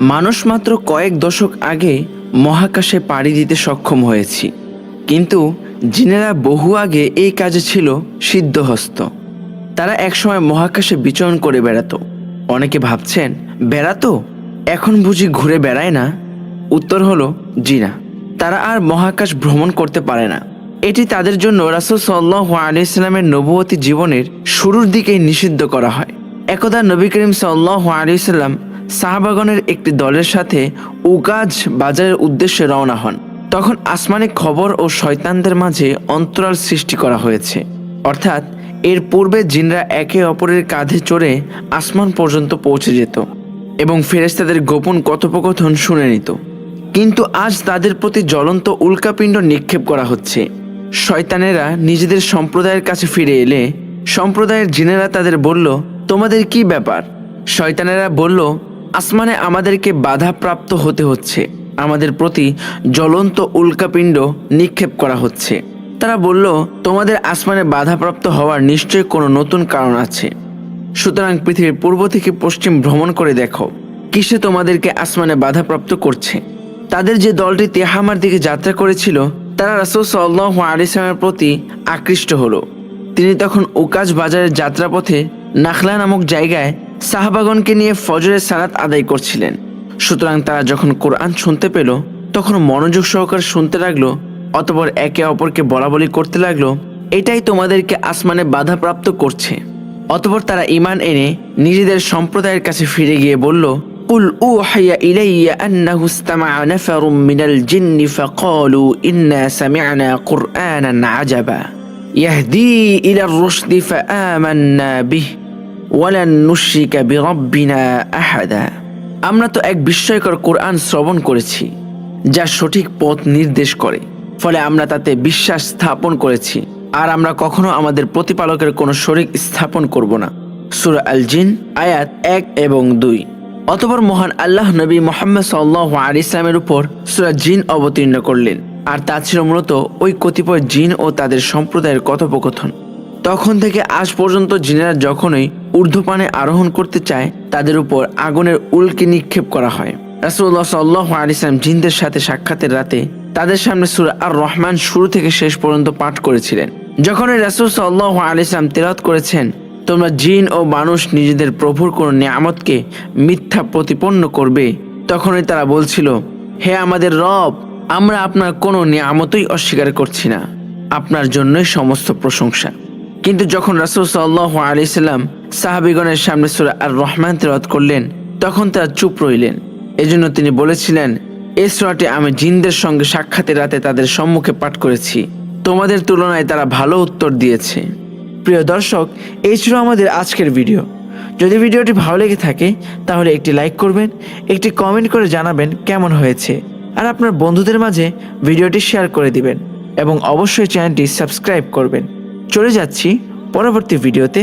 মানুষ মাত্র কয়েক দশক আগে মহাকাশে পাড়ি দিতে সক্ষম হয়েছি। কিন্তু জিনেরা বহু আগে এই কাজে ছিল সিদ্ধহস্ত। তারা একসময় মহাকাশে বিচরণ করে বেড়াতো। অনেকে ভাবছেন, বেড়াতো? এখন বুঝি ঘুরে বেড়ায় না? উত্তর হলো, জিনা। তারা আর মহাকাশ ভ্রমণ করতে পারে না। এটি তাদের জন্য রাসুল সাল্লাহ আলি ইসলামের নবুয়তী জীবনের শুরুর দিকেই নিষিদ্ধ করা হয়। একদা নবী করিম সাল্লাহ আলি সাল্লাম সাহাবাগনের একটি দলের সাথে উগাজ বাজারের উদ্দেশ্যে রওনা হন। তখন আসমানে খবর ও শয়তানদের মাঝে অন্তরাল সৃষ্টি করা হয়েছে। অর্থাৎ এর পূর্বে জিনরা একে অপরের কাঁধে চড়ে আসমান পর্যন্ত পৌঁছে যেত এবং ফেরেশতাদের গোপন কথোপকথন শুনে নিত। কিন্তু আজ তাদের প্রতি জ্বলন্ত উল্কাপিণ্ড নিক্ষেপ করা হচ্ছে। শয়তানেরা নিজেদের সম্প্রদায়ের কাছে ফিরে এলে সম্প্রদায়ের জিনেরা তাদের বলল, তোমাদের কি ব্যাপার? শয়তানেরা বলল আসমানে আমাদেরকে বাধাপ্রাপ্ত হতে হচ্ছে। আমাদের প্রতি জ্বলন্ত উল্কাপিণ্ড নিক্ষেপ করা হচ্ছে। তারা বলল, তোমাদের আসমানে বাধাপ্রাপ্ত হওয়ার নিশ্চয়ই কোনো নতুন কারণ আছে। সুতরাং পৃথিবীর পূর্ব থেকে পশ্চিম ভ্রমণ করে দেখো। কিসে তোমাদেরকে আসমানে বাধাপ্রাপ্ত করছে? তাদের যে দলটি তেহামার দিকে যাত্রা করেছিল, তারা রাসুল সাল্লাহ আলিসামের প্রতি আকৃষ্ট হলো। তিনি তখন উকাজ বাজারের যাত্রাপথে নাখলা নামক জায়গায় সাহাবাগনকে নিয়ে ফজরের সালাত আদায় করছিলেন সুতরাং তারা যখন কোরআন শুনতে পেল তখন মনোযোগ সহকারে শুনতে লাগলো অতপর একে অপরকে বলাবলি করতে লাগলো এটাই তোমাদেরকে আসমানে বাধাপ্রাপ্ত করছে অতপর তারা ইমান এনে নিজেদের সম্প্রদায়ের কাছে ফিরে গিয়ে বলল قل أوحي إلي أنه استمع نفر من الجن فقالوا إنا سمعنا قرآنا عجبا يهدي إلى الرشد فآمنا به আমরা তো এক বিস্ময়কর কোরআন শ্রবণ করেছি, যা সঠিক পথ নির্দেশ করে। ফলে আমরা তাতে বিশ্বাস স্থাপন করেছি, আর আমরা কখনো আমাদের প্রতিপালকের কোনো শরিক স্থাপন করব না। সুর আল জিন আয়াত এক এবং দুই। অতপর মহান আল্লাহ নবী মোহাম্মদ সাল্লাহ আর ইসলামের উপর সুরাজ জিন অবতীর্ণ করলেন, আর তা ছিল মূলত ওই কতিপয় জিন ও তাদের সম্প্রদায়ের কথোপকথন। তখন থেকে আজ পর্যন্ত জিনেরা যখনই ঊর্ধ্বপানে আরোহণ করতে চায়, তাদের উপর আগুনের উল্কি নিক্ষেপ করা হয়। রাসুল্লাহ সাল্লাহ আলিসাম জিনদের সাথে সাক্ষাতের রাতে তাদের সামনে সুরা আর রহমান শুরু থেকে শেষ পর্যন্ত পাঠ করেছিলেন। যখন রাসুল সাল্লাহ আলিসাম তেরাত করেছেন, তোমরা জিন ও মানুষ নিজেদের প্রভুর কোনো নিয়ামতকে মিথ্যা প্রতিপন্ন করবে, তখনই তারা বলছিল, হে আমাদের রব, আমরা আপনার কোনো নিয়ামতই অস্বীকার করছি না। আপনার জন্যই সমস্ত প্রশংসা। কিন্তু যখন রাসুল সাল্লাহ আলি সাল্লাম সাহাবিগণের সামনে সুরা আর রহমান তেরত করলেন, তখন তারা চুপ রইলেন। এজন্য তিনি বলেছিলেন এই সুরাটি আমি জিনদের সঙ্গে সাক্ষাতের রাতে তাদের সম্মুখে পাঠ করেছি। তোমাদের তুলনায় তারা ভালো উত্তর দিয়েছে। প্রিয় দর্শক, এই ছিল আমাদের আজকের ভিডিও। যদি ভিডিওটি ভালো লেগে থাকে, তাহলে একটি লাইক করবেন, একটি কমেন্ট করে জানাবেন কেমন হয়েছে, আর আপনার বন্ধুদের মাঝে ভিডিওটি শেয়ার করে দিবেন, এবং অবশ্যই চ্যানেলটি সাবস্ক্রাইব করবেন। চলে যাচ্ছি পরবর্তী ভিডিওতে।